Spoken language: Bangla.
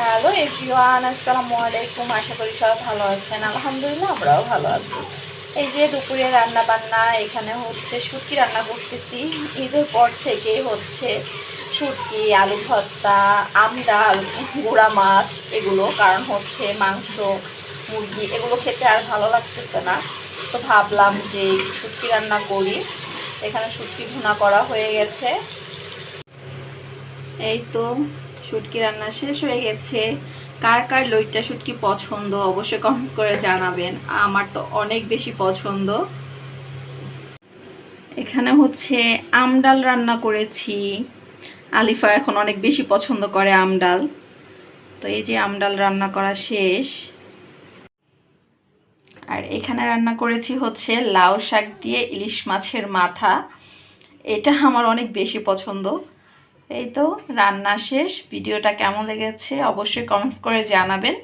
হ্যালো এভরিওয়ান, আসসালামু আলাইকুম। আশা করি সবাই ভালো আছেন। আলহামদুলিল্লাহ, আমরাও ভালো আছি। এই যে দুপুরে রান্না বান্না এখানে হচ্ছে শুটকি রান্না করতেছি। ঈদের পর থেকে হচ্ছে শুটকি, আলু ভর্তা আমডাল গুঁড়া মাছ, এগুলো। কারণ হচ্ছে মাংস, মুরগি, এগুলো খেতে আর ভালো লাগতেছে না। তো ভাবলাম যে শুটকি রান্না করি। এখানে শুটকি ভুনা করা হয়ে গেছে। এই তো শুটকি রান্না শেষ হয়ে গেছে। কার কার লইট্টা শুটকি পছন্দ অবশ্যই কমেন্টস করে জানাবেন। আমার তো অনেক বেশি পছন্দ। এখানে হচ্ছে আমডাল রান্না করেছি। আলিফা এখন অনেক বেশি পছন্দ করে আমডাল তো এই যে আমডাল রান্না করা শেষ। আর এখানে রান্না করেছি হচ্ছে লাউ শাক দিয়ে ইলিশ মাছের মাথা। এটা আমার অনেক বেশি পছন্দ। এই তো রান্না শেষ। ভিডিওটা কেমন লেগেছে অবশ্যই কমেন্টস করে জানাবেন।